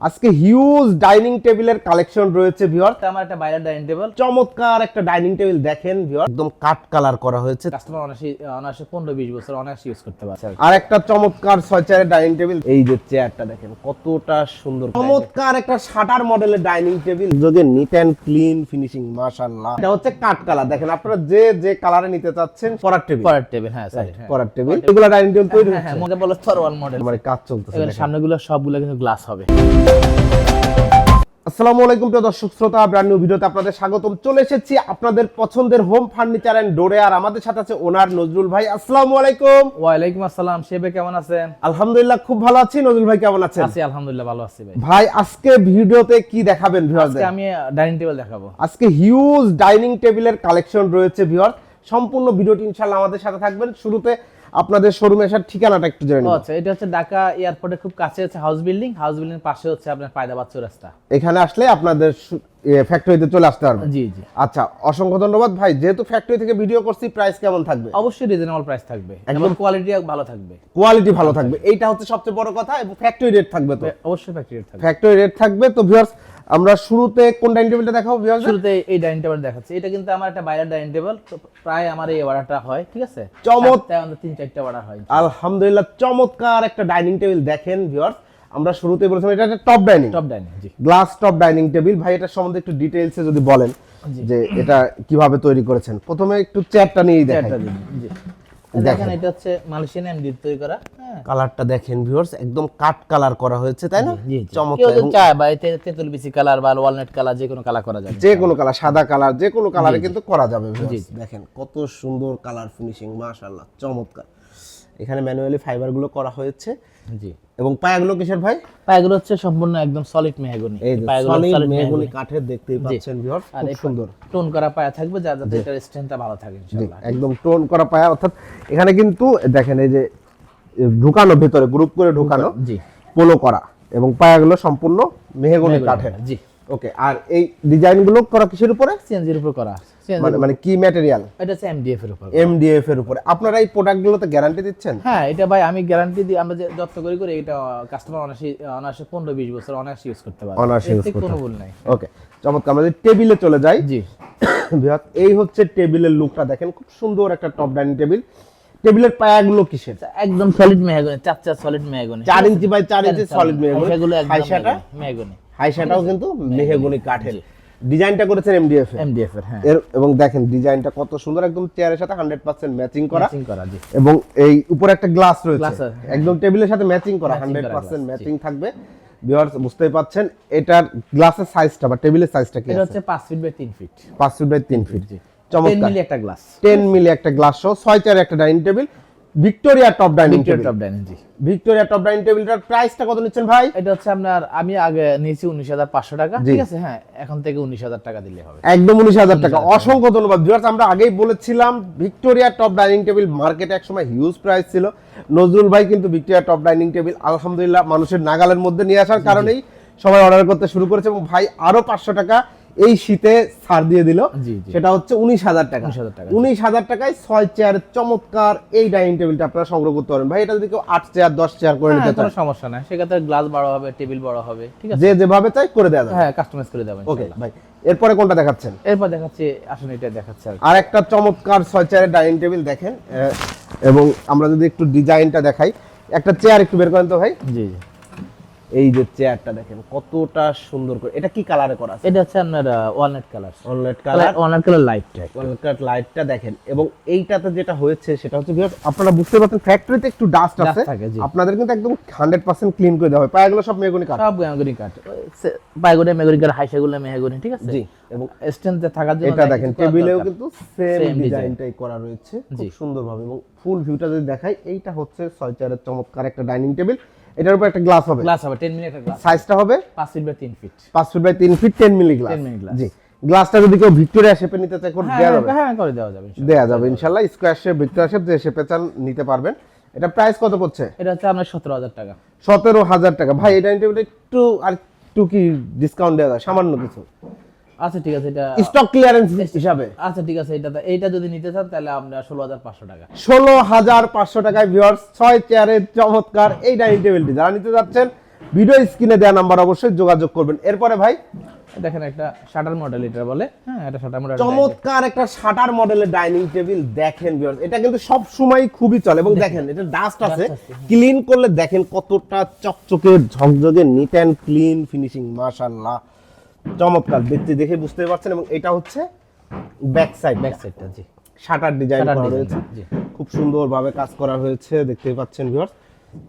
আজকে huge dining টেবিলের collection রয়েছে এটা আমার একটা বাইরের ডাইনিং টেবিল চমৎকার একটা ডাইনিং টেবিল দেখেন ভিউয়ার একদম কাট কালার করা হয়েছে। কাস্টমার অনায়াসে অনায়াসে পনেরো বিশ বছর অনায়াসে ইউজ করতে পারছে আর একটা চমৎকার ছয় চেয়ারের ডাইনিং টেবিল এই যে চেয়ারটা দেখেন কতটা সুন্দর চমৎকার একটা শাটার মডেলের ডাইনিং টেবিল যদি নিট অ্যান্ড ক্লিন ফিনিশিং মাশাআল্লাহ। এটা হচ্ছে কাট কালার দেখেন আপনারা যে যে কালারে নিতে চাচ্ছেন পরার টেবিল পরের টেবিল হ্যাঁ সরি হ্যাঁ পরার টেবিল এগুলো ডাইনিং টেবিল তৈরি হ্যাঁ, হ্যাঁ মনে বলো থরওয়াল মডেল মানে কাজ চলতেছে। সামনেগুলো সবগুলো কিন্তু গ্লাস হবে। আসসালামু আলাইকুম প্রিয় দর্শক শ্রোতা ব্র্যান্ড নিউ ভিডিওতে আপনাদের স্বাগতম। চলে এসেছি আপনাদের পছন্দের হোম ফার্নিচার এন্ড ডোরে আর আমাদের সাথে আছে ওনার নজরুল ভাই। আসসালামু আলাইকুম। ওয়ালাইকুম আসসালাম শেবে কেমন আছেন? আলহামদুলিল্লাহ খুব ভালো আছি। নজরুল ভাই কেমন আছেন? আছি আলহামদুলিল্লাহ ভালো আছি ভাই। ভাই আজকে ভিডিওতে কি দেখাবেন আজকে আমি ডাইনিং টেবিল দেখাবো। আজকে হিউজ ডাইনিং টেবিলের কালেকশন রয়েছে ভিউয়ার সম্পূর্ণ ভিডিওটি ইনশাআল্লাহ আমাদের সাথে থাকবেন। শুরুতে আপনাদের শোরুমে আসার ঠিকানাটা একটু জেনে নিন আচ্ছা এটা হচ্ছে ঢাকা এয়ারপোর্টের খুব কাছে হচ্ছে হাউস বিল্ডিং হাউস বিল্ডিং পাশে হচ্ছে আপনার পায়দাবাদ চৌরাস্তা। এখানে আসলে আপনাদের ফ্যাক্টরিতে চলে আসতে পারবেন। জি জি। আচ্ছা অসংখ্য ধন্যবাদ ভাই। যেহেতু ফ্যাক্টরি থেকে ভিডিও করছি প্রাইস কেমন থাকবে? অবশ্যই রিজনেবল প্রাইস থাকবে। এবং কোয়ালিটি ভালো থাকবে। কোয়ালিটি ভালো থাকবে। এইটা হচ্ছে সবচেয়ে বড় কথা এবং ফ্যাক্টরি রেট থাকবে তো। অবশ্যই ফ্যাক্টরি রেট থাকবে। ফ্যাক্টরি রেট থাকবে তো ভিউয়ার্স আমরা শুরুতে কোন ডাইনিং টেবিলটা দেখাবো ভিউয়ার্স শুরুতে এই ডাইনিং টেবিল দেখাচ্ছি। এটা কিন্তু আমার একটা বাইরের ডাইনিং টেবিল প্রায় আমার এই অর্ডারটা হয় ঠিক আছে? চমৎ- সপ্তাহে আমাদের তিন চারটা অর্ডার হয় আলহামদুলিল্লাহ চমৎকার একটা ডাইনিং টেবিল দেখেন ভিউয়ার্স আমরা শুরুতে বলেছিলাম এটা একটা টপ ডাইনিং টপ ডাইনিং জি। গ্লাস টপ ডাইনিং টেবিল ভাই এটা সম্বন্ধে একটু ডিটেইলসে যদি বলেন যে এটা কীভাবে তৈরি করেছেন। প্রথমে একটু চেয়ারটা নিয়েই দেখেন। জি। দেখেন। এটা হচ্ছে মালয়েশিয়ান এমডি তৈরি করা হ্যাঁ। কালারটা দেখেন ভিউয়ার্স একদম কাট কালার করা হয়েছে তাই না? কেউ চমৎকার চায় বা এতে তেঁতুল বিচি কালার বা ওয়ালনাট কালার যে কোনো কালার করা যাবে। যে কোনো কালার সাদা কালার যে কোনো কালারে কিন্তু করা যাবে ভিউয়ার্স দেখেন কত সুন্দর কালার ফিনিশিং মাশাআল্লাহ চমৎকার। এখানে ম্যানুয়ালি ফাইবারগুলো করা হয়েছে। জি। এবং পায়াগুলো কিসের ভাই? পায়াগুলো হচ্ছে সম্পূর্ণ একদম সলিড মেহগনি। এই সলিড মেহগনি। কাঠের দেখতেই পাচ্ছেন ভিউয়ার খুব সুন্দর। টোন করা পায়া থাকবে যা যাতে এটার স্ট্রেংথটা ভালো থাকে ইনশাআল্লাহ। একদম টোন করা পায়া অর্থাৎ এখানে কিন্তু দেখেন এই যে ঢুকানো ভেতরে গ্রুপ করে ঢুকানো জি। পোলো করা এবং পায়াগুলো সম্পূর্ণ মেহগনি কাঠের। জি। ওকে আর এই ডিজাইনগুলো করা কিসের উপরে? সিএনজির উপর করা। মানে মানে কি ম্যাটেরিয়াল এটা হচ্ছে এমডিএফ এর উপর এমডিএফ এর উপরে। আপনারা এই প্রোডাক্টগুলোতে গ্যারান্টি দিচ্ছেন? হ্যাঁ এটা ভাই আমি গ্যারান্টি দিই আমরা যে যত্ন করি করে এটা কাস্টমার অনায়াসে অনায়াসে পনেরো বিশ বছর অনায়াসে ইউজ করতে পারে এর use থেকে করতে কোনো ভুল নাই। ওকে চমৎকার। আমরা টেবিলে চলে যাই। জি। এই হচ্ছে টেবিলের লুকটা দেখেন খুব সুন্দর একটা টপ ডাইনিং টেবিল টেবিলের পায়াগুলো কিসের? একদম সলিড মেহগনি চার চার সলিড মেহগনি। চার ইঞ্চি বাই চার ইঞ্চি সলিড মেহগনি। এগুলো একদম মেহগনি। হাইসাটাও কিন্তু মেহগনি কাঠের। ডিজাইনটা করেছেন এমডিএফ এমডিএফ এর। হ্যাঁ। এবং দেখেন ডিজাইনটা কত সুন্দর একদম চেয়ারের সাথে হান্ড্রেড পার্সেন্ট ম্যাচিং করা। ম্যাচিং করা জি। এবং এই উপরে একটা গ্লাস রয়েছে। হ্যাঁ। একদম টেবিলের সাথে ম্যাচিং করা Matching হান্ড্রেড করা পার্সেন্ট glass, ম্যাচিং থাকবে। ভিউয়ার্স বুঝতেই পাচ্ছেন এটার গ্লাসের সাইজটা বা টেবিলের সাইজটা কি এটা হচ্ছে পাঁচ ফিট বাই তিন ফিট পাঁচ ফিট বাই তিন ফিট টেন চমৎকার। মিলি একটা গ্লাস টেন মিলি একটা গ্লাস সহ ছয় চার একটা dining table Victoria top dining table. Top dining জি। ভিক্টোরিয়া টপ ডাইনিং টেবিলটার প্রাইসটা কত নিচ্ছেন ভাই? এটা হচ্ছে আপনার আমি আগে নিয়েছি উনিশ হাজার পাঁচশো টাকা ঠিক আছে? হ্যাঁ এখন থেকে উনিশ হাজার টাকা দিলে হবে। একদম উনিশ হাজার টাকা। অসংখ্য ধন্যবাদ ভিউয়ার্স আমরা আগেই বলেছিলাম ভিক্টোরিয়া টপ ডাইনিং টেবিল মার্কেটে একসময় হিউজ প্রাইস ছিল। নজরুল ভাই কিন্তু ভিক্টোরিয়া টপ ডাইনিং টেবিল আলহামদুলিল্লাহ মানুষের নাগালের মধ্যে নিয়ে আসার কারণেই সবাই অর্ডার করতে শুরু করেছে এবং ভাই আরও পাঁচশো টাকা এই শীতে ছাড় দিয়ে দিল। সেটা হচ্ছে উনিশ হাজার টাকা। 19,000 টাকা, উনিশ হাজার টাকায় ছয় চেয়ার চমৎকার এই ডাইনিং টেবিলটা আপনারা সংগ্রহ করতে পারেন ভাই এটা যদি কেউ আট চেয়ার দশ চেয়ার করে হ্যাঁ, নিতে কোনো সমস্যা নাই। সেক্ষেত্রে গ্লাস বড় হবে টেবিল বড় হবে ঠিক আছে? যে যেভাবে চাই করে দেওয়া যাবে। হ্যাঁ কাস্টমাইজ করে দেবেন ওকে ভাই এরপরে কোনটা দেখাচ্ছেন? এরপর দেখাচ্ছি আসুন এটা দেখাচ্ছে আর আর একটা চমৎকার ছয় চেয়ারের ডাইনিং টেবিল দেখেন এবং আমরা যদি একটু ডিজাইনটা দেখাই। একটা চেয়ার একটু বের করেন তো ভাই। জি জি। এই যে চেয়ারটা দেখেন কতটা সুন্দর করে এটা কি কালারে করা আছে? এটা হচ্ছে আপনার ওয়ালনাট কালার অনলাইট কালার ওয়ালনাট কালার লাইট ওয়ালকাট লাইটটা দেখেন এবং এইটাতে যেটা হয়েছে সেটা হচ্ছে আপনারা বুঝতে পারছেন ফ্যাক্টরিতে একটু ডাস্ট আছে আপনাদের কিন্তু একদম হান্ড্রেড পার্সেন্ট ক্লিন করে দেওয়া হয়। পায়াগুলো সব মেগুনি কাঠ। সব মেহগনি কাঠ। পায়গুলো মেহগনি কাঠ হাইসাগুলো মেহগনি ঠিক আছে? জি এবং স্ট্যান্ডে থাকার জন্য এটা দেখেন টেবিলেও কিন্তু সেম ডিজাইনটাই করা রয়েছে খুব সুন্দরভাবে এবং ফুল ভিউটা যদি দেখাই এইটা হচ্ছে ছয় চমৎকার একটা ডাইনিং টেবিল এটার উপর একটা গ্লাস হবে। গ্লাস হবে টেন মিনিট একটা গ্লাস সাইজটা হবে? পাঁচ ফিট বাই তিন ফিট পাঁচ ফিট বাই তিন feet ten milli glass 10 milli glass। জি। গ্লাসটা যদি কেউ ভিক্টোরিয়া শেপে নিতে চায় করে দেওয়া যাবে? হ্যাঁ করে দেওয়া যাবে ইনশাআল্লাহ। দেওয়া যাবে ইনশাল্লাহ। স্কোয়ার শেপ ভিক্টোরিয়া শেপ যে শেপে চান নিতে পারবেন। এটা প্রাইস কত পড়ছে? এটা হচ্ছে আপনার সতেরো হাজার টাকা। সতেরো হাজার টাকা। ভাই টেবিলটা একটু আর একটু কি ডিসকাউন্ট দেওয়া যায়? সামান্য কিছু। আচ্ছা ঠিক আছে এটা স্টক ক্লিয়ারেন্স হিসাবে। আচ্ছা ঠিক আছে এটা এইটা যদি নিতে চান তাহলে আমরা ষোলো হাজার পাঁচশো টাকা। ষোলো হাজার পাঁচশো টাকায় ভিউয়ার্স ছয় চেয়ারের চমৎকার এই ডাইনিং টেবিলটি যারা নিতে যাচ্ছেন ভিডিও স্ক্রিনে দেওয়া নাম্বার অবশ্যই যোগাযোগ করবেন। এরপরে ভাই? দেখেন একটা শাটার মডেল এটা বলে। হ্যাঁ এটা শাটার মডেল চমৎকার একটা শাটার মডেলের ডাইনিং টেবিল দেখেন viewers, এটা কিন্তু সব সময় খুবই চলে। এবং দেখেন এটা ডাস্ট আছে। ক্লিন করলে দেখেন কতটা চকচকে ঝকঝকে নিট অ্যান্ড ক্লিন ফিনিশিং মাশাআল্লাহ। চমৎকার দেখতে দেখে বুঝতে পারছেন এবং এটা হচ্ছে ব্যাক সাইড ব্যাক সাইডটা জি। শাটার ডিজাইন করা হয়েছে। জি। খুব সুন্দরভাবে কাজ করা হয়েছে দেখতে পাচ্ছেন ভিউয়ার্স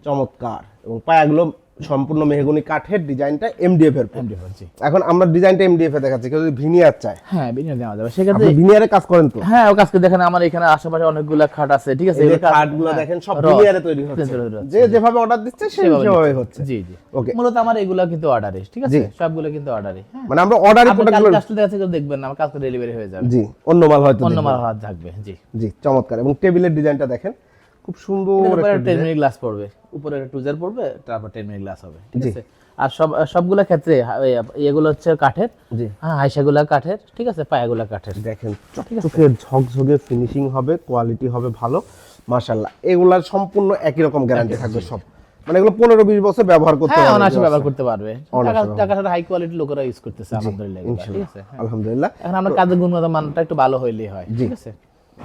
চমৎকার এবং পায়াগুলো সম্পূর্ণ মেহগনি কাঠের ডিজাইনটা এমডিএফ এর। এমডিএফ জি। এখন আমরা ডিজাইনটা এমডিএফ এ দেখাচ্ছি কেউ যদি ভিনিয়ার চায়। হ্যাঁ বিনিয়োগ দেওয়া যাবে। সেক্ষেত্রে ভিনিয়ারে কাজ করেন তো। হ্যাঁ ও কাজকে দেখেন আমার এখানে আশেপাশে অনেকগুলা খাট আছে ঠিক আছে? এই কাঠগুলো হ্যাঁ, দেখেন সব ভিনিয়ারে তৈরি হচ্ছে। যে যেভাবে অর্ডার দিচ্ছে সেই সেভাবে হচ্ছে। জি জি। ওকে মূলত আমার এগুলা কিন্তু অর্ডারে ঠিক আছে? সবগুলো কিন্তু অর্ডারে হ্যাঁ। মানে আমরা অর্ডারি আপনি প্রোডাক্ট কাল কাজটা দেখবেন না আমার কাজটা ডেলিভারি হয়ে যাবে। জি অন্য মাল হয়তো অন্য মাল হাত থাকবে জি। জি চমৎকার। এবং টেবিলের ডিজাইনটা দেখেন খুব সুন্দর একটা টেন design। মিনিট গ্লাস পড়বে। উপরে একটা টুজার পড়বে তারপর টেন মিনিট গ্লাস হবে ঠিক আছে? আর সব সবগুলা ক্ষেত্রে এগুলো হচ্ছে কাঠের। হ্যাঁ হাইসাগুলা কাঠের ঠিক আছে? পায়াগুলা কাঠের। দেখেন চকচকে ঝকঝকে ফিনিশিং হবে কোয়ালিটি হবে ভালো মাশাল্লাহ এগুলার সম্পূর্ণ একই রকম গ্যারান্টি থাকবে সব। মানে এগুলো পনেরো বিশ বছর ব্যবহার করতে হ্যাঁ পারবে অনায়াসে ব্যবহার করতে পারবে। টাকাটা হাই কোয়ালিটি লোকেরা ইউজ করতেছে আলহামদুলিল্লাহ ঠিক আছে? হ্যাঁ। আলহামদুলিল্লাহ। এখন আমরা কাজের গুণগত মানটা একটু ভালো হইলেই হয় ঠিক আছে?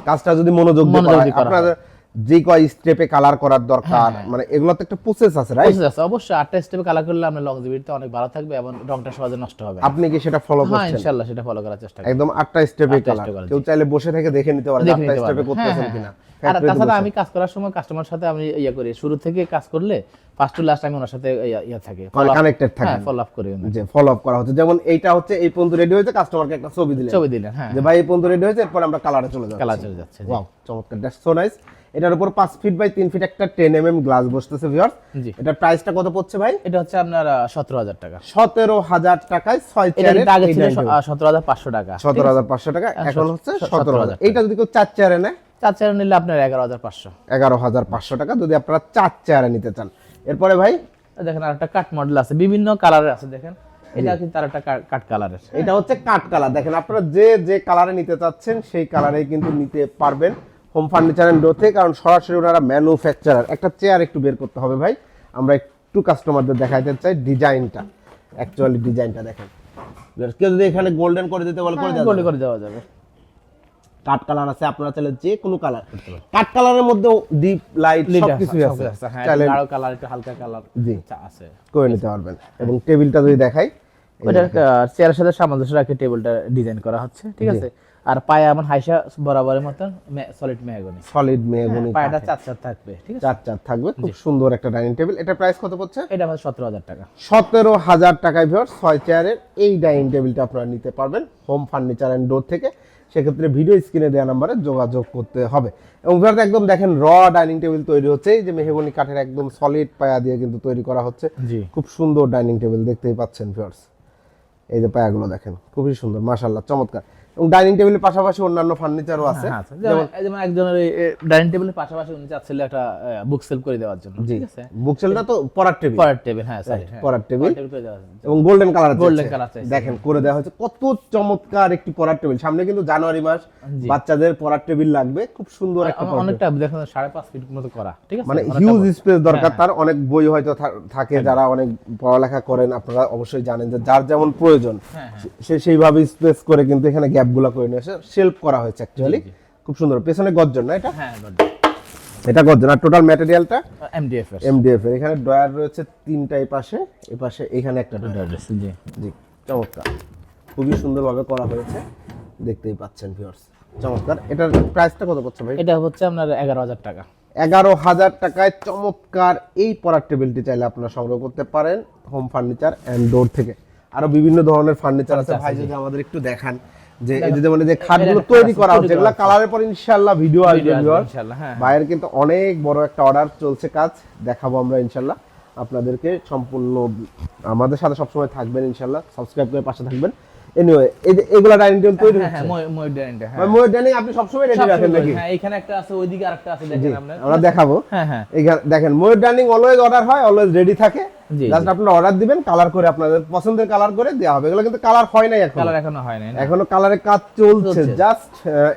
কাজটা যদি মনোযোগ দিয়ে আপনার যে কয় স্টেপে কালার করার দরকার মানে এগুলো তো একটা প্রসেস আছে রাইট প্রসেস আছে। অবশ্যই আটটা স্টেপে কালার করলে আপনার লংজিভিটি অনেক ভালো থাকবে এবং রংটা সহজে নষ্ট হবে। আপনি কি সেটা ফলো করছেন হ্যাঁ করছেন? ইনশাআল্লাহ সেটা ফলো করার চেষ্টা করব। একদম আটটা স্টেপে কালার কেউ চাইলে বসে থেকে দেখে নিতে পারে আটটা স্টেপে পারবে। করতেছেন হ্যাঁ, কিনা। হ্যাঁ, আর Factory তে তাছাড়া আমি কাজ করার সময় কাস্টমার সাথে আমি ইয়া করি। শুরু থেকে কাজ করলে ফার্স্ট টু লাস্ট আমি ওনার সাথে ইয়া- ইয়া থাকে connected থাকেন। ফলো আপ করি যে ফলো আপ করা হচ্ছে। যেমন এইটা হচ্ছে এই পর্যন্ত রেডি হয়েছে কাস্টমারকে একটা ছবি দিলেন। ছবি দিলেন হ্যাঁ। যে ভাই এই পর্যন্ত রেডি হয়েছে এরপর আমরা কালারে চলে যাব কালার চলে যাচ্ছে ওয়াও চমৎকার দ্যাটস সো নাইস এটার উপর 5 ফিট বাই 3 ফিট একটা 10 এমএম গ্লাস বসতেছে ভিউয়ার্স এটার প্রাইসটা কত পড়ছে ভাই? এটা হচ্ছে আপনার সতেরো হাজার টাকা। 17000 টাকায় 6 এটা চেয়ারের কিন্তু আগে ছিল এই dining সতেরো হাজার পাঁচশো টাকা table। 17500 টাকা এখন হচ্ছে 17000 17,000 এইটা যদি কেউ চার চেয়ারে নেয় চার চেয়ার নিলে আপনার এগারো হাজার পাঁচশো। 11500 টাকা যদি আপনারা চার চেয়ারে নিতে চান। এরপরে ভাই? দেখেন আর একটা কাট মডেল আছে বিভিন্ন কালারের আছে দেখেন। এটা কিন্তু আর একটা কাট কালারের এটা হচ্ছে কাঠ কালার দেখেন আপনারা যে যে কালারে নিতে চাচ্ছেন সেই কালারে কিন্তু নিতে পারবেন হোম ফার্নিচার এন্ড ডোতে কারণ সরাসরি ওনারা ম্যানুফ্যাকচারার একটা চেয়ার একটু বের করতে হবে ভাই। আমরা একটু কাস্টমারদের দেখাইতে চাই ডিজাইনটা অ্যাকচুয়ালি ডিজাইনটা দেখেন। কেউ যদি এখানে গোল্ডেন করে দিতে বলে করে দেওয়া করে দেওয়া যাবে। কাঠ কালার আছে আপনারা চাইলে যে কোনো কালার। কাঠ কালারের মধ্যেও ডিপ লাইট লিটা সবকিছুই সব আছে। আছে, হ্যাঁ চাইলে গাঢ় কালার একটু হালকা কালার জি। আছে। করে নিতে পারবেন। এবং টেবিলটা যদি দেখাই ওইটার চেয়ারের সাথে সামঞ্জস্য রাখে টেবিলটা ডিজাইন করা হচ্ছে ঠিক আছে? আর পায়ে আমার হাইসা বরাবরের মতন সলিড মেহগনি সলিড মেহগুনি পায়েটা চার চার থাকবে ঠিক আছে? চার চার থাকবে খুব সুন্দর একটা ডাইনিং টেবিল এটা প্রাইস কত পড়ছে? এটা আমার সতেরো হাজার টাকা। সতেরো হাজার টাকায় ভিওর ছয় চেয়ারের এই ডাইনিং টেবিলটা আপনারা নিতে পারবেন হোম ফার্নিচার অ্যান্ড ডোর থেকে। সেক্ষেত্রে ভিডিও স্ক্রিনে দেওয়া নাম্বারে যোগাযোগ করতে হবে। এবং ভিওর একদম দেখেন র ডাইনিং টেবিল তৈরি হচ্ছে। এই যে মেহগনি কাঠের একদম সলিড পায়া দিয়ে কিন্তু তৈরি করা হচ্ছে। খুব সুন্দর ডাইনিং টেবিল দেখতেই পাচ্ছেন ভিউয়ার্স। এই যে পায়াগুলো দেখেন খুবই সুন্দর মাশাল্লাহ চমৎকার। এবং ডাইনিং টেবিলের পাশাপাশি অন্যান্য ফার্নিচারও আছে। হ্যাঁ, যেমন যেমন একজনের ডাইনিং টেবিলের পাশাপাশি উনি চাচ্ছিল একটা বুক সেল করে দেওয়ার জন্য ঠিক আছে? বুকসেলটা তো পড়ার টেবিল পরের টেবিল হ্যাঁ সরি পড়ার টেবিল। এবং গোল্ডেন কালার colour চাইছে। দেখেন করে দেওয়া হয়েছে। কত চমৎকার একটি পড়ার টেবিল সামনে কিন্তু জানুয়ারি মাস বাচ্চাদের পড়ার টেবিল লাগবে। খুব সুন্দর একটা অনেকটা দেখুন সাড়ে পাঁচ ফিট মতো করা ঠিক আছে? মানে হিউজ স্পেস দরকার। তার অনেক বই হয়তো থাকে যারা অনেক পড়ালেখা করেন আপনারা অবশ্যই জানেন যে যার যেমন প্রয়োজন হ্যাঁ, হ্যাঁ। সে সেইভাবে স্পেস করে কিন্তু এখানে গ্যাপগুলো করে নিয়ে এসে শেল্ফ করা হয়েছে অ্যাকচুয়ালি খুব সুন্দর। পেছনে গর্জন না এটা? হ্যাঁ এটা গর্জন। আর টোটাল ম্যাটেরিয়ালটা এমডিএফ এর। এমডিএফ এর। এখানে ডয়ার রয়েছে তিনটা এই পাশে এই পাশে এখানে একটা ডয়ার জি। জি চমৎকার। খুবই সুন্দরভাবে করা হয়েছে। দেখতেই পাচ্ছেন ভিউয়ার্স চমৎকার। এটার প্রাইসটা কত পড়ছে ভাই? এটা হচ্ছে আপনার এগারো হাজার টাকা। এগারো হাজার টাকায় চমৎকার এই পড়ার টেবিলটি চাইলে আপনারা সংগ্রহ করতে পারেন হোম ফার্নিচার অ্যান্ড ডোর থেকে। আরও বিভিন্ন ধরনের ফার্নিচার আছে। ভাই যদি আমাদের একটু দেখান। যে যেমন এই যে খাটগুলো তৈরি করা হচ্ছে এগুলো কালারের পর ইনশাআল্লাহ ভিডিও আসবে। ইনশাআল্লাহ, হ্যাঁ, ভাইয়ের কিন্তু অনেক বড় একটা অর্ডার চলছে কাজ দেখাবো আমরা আপনাদেরকে সম্পূর্ণ আমাদের সাথে সবসময় থাকবেন ইনশাল্লাহ সাবস্ক্রাইব করে পাশে থাকবেন। এনিওয়ে এগুলা ডাইনিং টেবিল তৈরি হ্যাঁ হ্যাঁ ময়ূর ডাইনিংটা হ্যাঁ মানে ময়ূর ডাইনিং আপনি সবসময় রেডি রাখেন নাকি? হ্যাঁ এখানে একটা আছে ওইদিকে আরেকটা আছে দেখেন আপনার। আমরা দেখাবো। হ্যাঁ হ্যাঁ। দেখেন ময়ূর ডাইনিং অলওয়েজ অর্ডার হয় অলওয়েজ রেডি থাকে। জাস্ট আপনারা অর্ডার দিবেন কালার করে আপনাদের পছন্দের কালার করে দেওয়া হবে। এগুলো কিন্তু কালার হয় নাই এখন। কালার এখনও হয় নাই এখনও কালারের কাজ চলছে। জাস্ট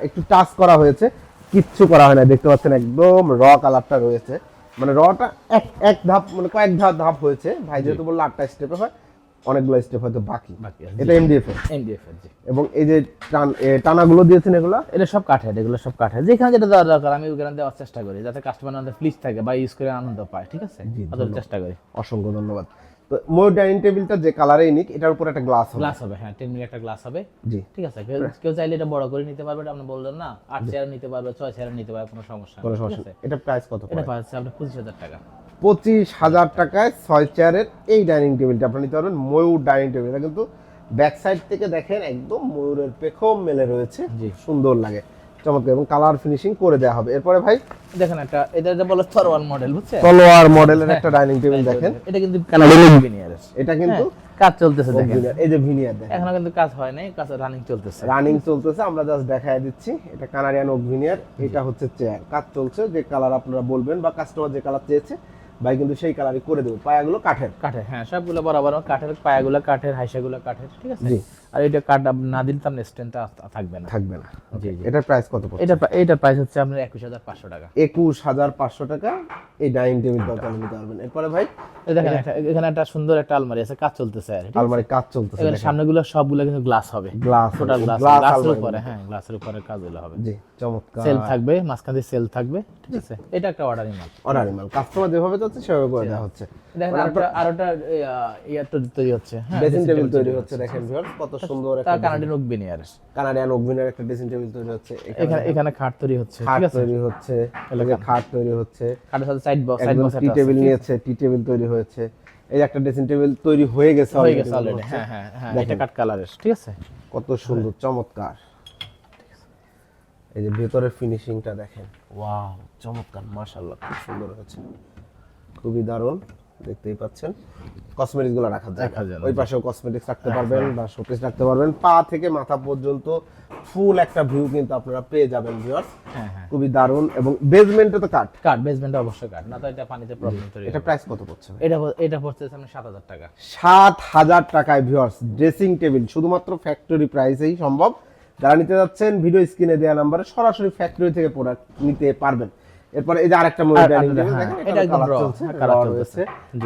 একটু টাচ করা হয়েছে। কিচ্ছু করা হয় না দেখতে পাচ্ছেন একদম র কালারটা রয়েছে। মানে রটা এক এক ধাপ মানে কয়েক ধাপ ধাপ হয়েছে। ভাই যেহেতু বলল আটটা স্টেপে হয় অনেকগুলো স্টেপ হয়তো বাকি। এটা এমডিএফ এমডিএফ এবং এই যে টান- টানাগুলো দিয়েছেন এগুলো? এটা সব কাঠের এগুলো সব কাঠের যেখানে যেটা দেওয়া দরকার আমি ওখানে দেওয়ার চেষ্টা করি যাতে কাস্টমার আমাদের প্লিজ থাকে বা ইউজ করে আনন্দ পায় ঠিক আছে? অতটা চেষ্টা করি। অসংখ্য ধন্যবাদ। তো ময়ূর ডাইনিং টেবিলটা যে কালারেই নিক এটার উপর একটা গ্লাস হবে। গ্লাস হবে হ্যাঁ টেন মিলি একটা গ্লাস হবে। জি। ঠিক আছে কেউ চাইলে এটা বড় করে নিতে পারবে আপনি বললেন না। আট চেয়ার নিতে পারবে ছয় চেয়ার নিতে পারবে কোনো সমস্যা কোনো সমস্যা এটা প্রাইস কত এটা পাচ্ছে আপনার পঁচিশ হাজার টাকা। পঁচিশ হাজার টাকায় ছয় চেয়ারের এই ডাইনিং টেবিলটা আপনি নিতে পারবেন ময়ূর ডাইনিং টেবিল। এটা কিন্তু ব্যাক সাইড থেকে দেখেন একদম ময়ূরের পেখম মেলে রয়েছে জি। সুন্দর লাগে চমৎকার এবং কালার ফিনিশিং করে দেওয়া হবে। এরপরে ভাই দেখেন একটা এটা এটা বলে থরওয়াল মডেল বুঝছেন? তলোয়ার মডেলের একটা ডাইনিং টেবিল দেখেন। এটা কিন্তু কানাডিয়ান ইঞ্জিনিয়ারের এটা কিন্তু কাজ চলতেছে দেখেন। এই যে ভিনিয়ার দেখেন। এখনও কিন্তু কাজ হয় নাই কাজ রানিং চলতেছে। রানিং চলতেছে আমরা জাস্ট দেখায় দিচ্ছি। এটা কানাডিয়ান ওক ভিনিয়ার এটা হচ্ছে চেয়ার কাজ চলছে যে কালার আপনারা বলবেন বা কাস্টমার যে কালার চেয়েছে ভাই কিন্তু সেই কালারই করে দেবে। পায়াগুলো কাঠের। কাঠের হ্যাঁ সবগুলো বরাবর কাঠের পায়াগুলো কাঠের হাইসাগুলো কাঠের ঠিক আছে? আর এটা কাঠ না দিলে তো থাকবে না। থাকবে না। জি জি। এটার প্রাইস কত পড়ছে? এটা এটার প্রাইস হচ্ছে আপনার একুশ হাজার পাঁচশো টাকা। একুশ হাজার পাঁচশো টাকা। এই ডাইনিং টেবিলটা আপনি নিতে পারবেন। এরপরে ভাই? দেখেন এখানে একটা সুন্দর একটা আলমারি আছে কাজ চলতেছে আর আলমারি কাজ চলতেছে এখানে সামনেগুলো সবগুলো কিন্তু গ্লাস হবে। গ্লাস টোটাল গ্লাস গ্লাস গ্লাসের উপরে হ্যাঁ গ্লাসের উপরে কাজগুলো হবে। জি চমৎকার। সেল থাকবে মাঝখান সেল থাকবে ঠিক আছে? এটা একটা অর্ডার মাল। অর্ডার মাল। কাস্টমার যেভাবে চাচ্ছে সেভাবে করে দেওয়া হচ্ছে। দেখেন আরেকটা আরেকটা তৈরি হচ্ছে। হ্যাঁ ড্রেসিং টেবিল তৈরি হচ্ছে দেখেন ভিউয়ার্স কত সুন্দর একটা কানাডিয়ান ওক বিনিয়ার কানাডিয়ান ওভেনের একটা ড্রেসিং টেবিল তৈরি হচ্ছে। এখানে এখানে খাট তৈরি হচ্ছে খাট ঠিক আছে? তৈরি হচ্ছে এলাকা খাট। তৈরি হচ্ছে। খাটের সাথে side box side box tea table নিয়েছে টি টেবিল তৈরি হয়েছে। এই একটা ড্রেসিং টেবিল তৈরি হয়ে গেছে হয়ে গেছে অলরেডি হ্যাঁ হ্যাঁ হ্যাঁ এটা কাট কালারের ঠিক আছে? কত সুন্দর চমৎকার। এই যে ভেতরের ফিনিশিংটা দেখেন। ওয়াও চমৎকার মাশাআল্লাহ খুব সুন্দর হয়েছে। খুবই দারুণ দেখতেই পাচ্ছেন। কসমেটিক্সগুলো রাখা যায় ওই পাশেও কসমেটিক্স রাখতে পারবেন বা শোকেস রাখতে পারবেন। পা থেকে মাথা পর্যন্ত ফুল একটা ভিউ কিন্তু আপনারা পেয়ে যাবেন ভিউয়ার্স হ্যাঁ হ্যাঁ। খুবই দারুণ এবং বেসমেন্টে তো কাট কাট বেসমেন্টে অবশ্যই কাট না তো এটা পানিতে প্রবলেম তৈরি এটা প্রাইস কত পড়ছে? এটা এটা পড়ছে সামনে সাত হাজার টাকা। সাত হাজার টাকায় ভিউয়ার্স ড্রেসিং টেবিল শুধুমাত্র ফ্যাক্টরি প্রাইসেই সম্ভব। যারা নিতে যাচ্ছেন ভিডিও স্ক্রিনে দেওয়া নাম্বারে সরাসরি ফ্যাক্টরি থেকে প্রোডাক্ট নিতে পারবেন। এরপরে এই যে আরেকটা মুভি ডাইনিং হ্যাঁ, এটা কালার চলছে হ্যাঁ, colour রয়েছে।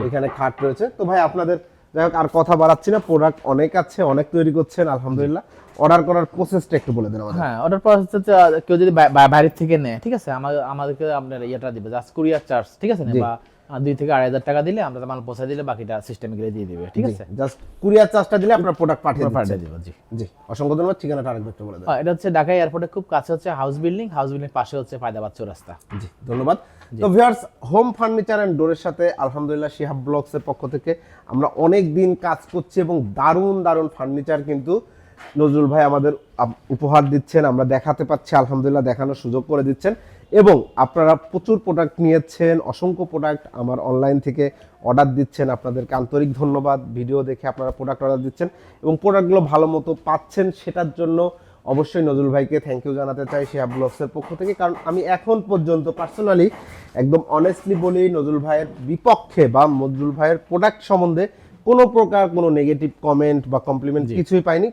এখানে খাট রয়েছে। তো ভাই আপনাদের যাই হোক আর কথা বাড়াচ্ছি না প্রোডাক্ট অনেক আছে অনেক তৈরি করছেন আলহামদুলিল্লাহ। অর্ডার করার প্রসেসটা একটু বলে দেন আমাদের। হ্যাঁ অর্ডার প্রসেস হচ্ছে কেউ যদি বাই- বাই- বাইরের থেকে নেয় ঠিক আছে? আমাদের আমাদেরকে আপনার ইয়েটা দিবে জাস্ট কুরিয়ার চার্জ ঠিক আছে? না? বা দুই থেকে আড়াই হাজার টাকা দিলে আমরা মাল পৌঁছে দিলে বাকিটা সিস্টেমে গিয়ে দিয়ে দিবে ঠিক আছে? জাস্ট কুরিয়ার চার্জটা দিলে আপনার প্রোডাক্ট পাঠিয়ে পাঠিয়ে দিব জি। জি অসংখ্য ধন্যবাদ। ঠিকানাটা আরেকবার একটু বলে দেন। আহ, এটা হচ্ছে ঢাকা এয়ারপোর্টের খুব কাছে হচ্ছে হাউস বিল্ডিং হাউস বিল্ডিং পাশে হচ্ছে ফায়দাবাদ চৌরাস্তা জি ধন্যবাদ। তো ভিউয়ার্স হোম ফার্নিচার এন্ড ডোরের সাথে আলহামদুলিল্লাহ শিহাব ব্লগস এর পক্ষ থেকে আমরা অনেক দিন কাজ করছি এবং দারুণ দারুণ ফার্নিচার কিন্তু নজরুল ভাই আমাদের উপহার দিচ্ছেন আমরা দেখাতে পাচ্ছি আলহামদুলিল্লাহ দেখানোর সুযোগ করে দিচ্ছেন। এবং আপনারা প্রচুর প্রোডাক্ট নিয়েছেন অসংখ্য প্রোডাক্ট আমার অনলাইন থেকে অর্ডার দিচ্ছেন। আপনাদেরকে আন্তরিক ধন্যবাদ। ভিডিও দেখে আপনারা প্রোডাক্ট অর্ডার দিচ্ছেন এবং প্রোডাক্টগুলো ভালো মতো পাচ্ছেন সেটার জন্য অবশ্যই নজরুল ভাইকে থ্যাংক ইউ জানাতে চাই শিহাব ব্লগসের পক্ষ থেকে। কারণ আমি এখন পর্যন্ত পার্সোনালি একদম অনেস্টলি বলি নজরুল ভাইয়ের বিপক্ষে বা নজরুল ভাইয়ের প্রোডাক্ট সম্বন্ধে কোনো প্রকার কোনো নেগেটিভ কমেন্ট বা কমপ্লিমেন্ট কিছুই পাইনি।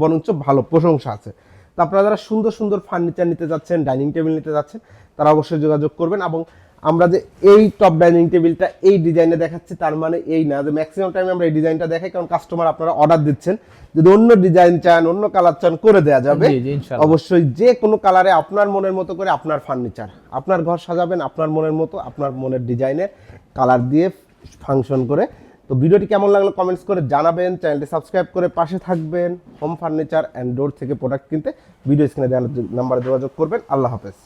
বরঞ্চ ভালো প্রশংসা আছে। তো আপনারা যারা সুন্দর সুন্দর ফার্নিচার নিতে যাচ্ছেন ডাইনিং টেবিল নিতে যাচ্ছেন তারা অবশ্যই যোগাযোগ করবেন এবং আমরা যে এই টপ ডাইনিং টেবিলটা এই ডিজাইনে দেখাচ্ছি তার মানে এই না। যে ম্যাক্সিমাম টাইমে আমরা এই ডিজাইনটা দেখাই কারণ কাস্টমার আপনারা অর্ডার দিচ্ছেন। যদি অন্য ডিজাইন চান অন্য কালার চান করে দেওয়া যাবে। অবশ্যই যে কোনো কালারে আপনার মনের মতো করে আপনার ফার্নিচার আপনার ঘর সাজাবেন আপনার মনের মতো আপনার মনের ডিজাইনে কালার দিয়ে ফাংশন করে তো ভিডিওটি কেমন লাগল কমেন্টস করে জানাবেন চ্যানেলটি সাবস্ক্রাইব করে পাশে থাকবেন। হোম ফার্নিচার অ্যান্ড ডোর থেকে প্রোডাক্ট কিনতে ভিডিও স্ক্রিনে দেওয়ার নাম্বারে যোগাযোগ করবেন। আল্লাহ হাফেজ।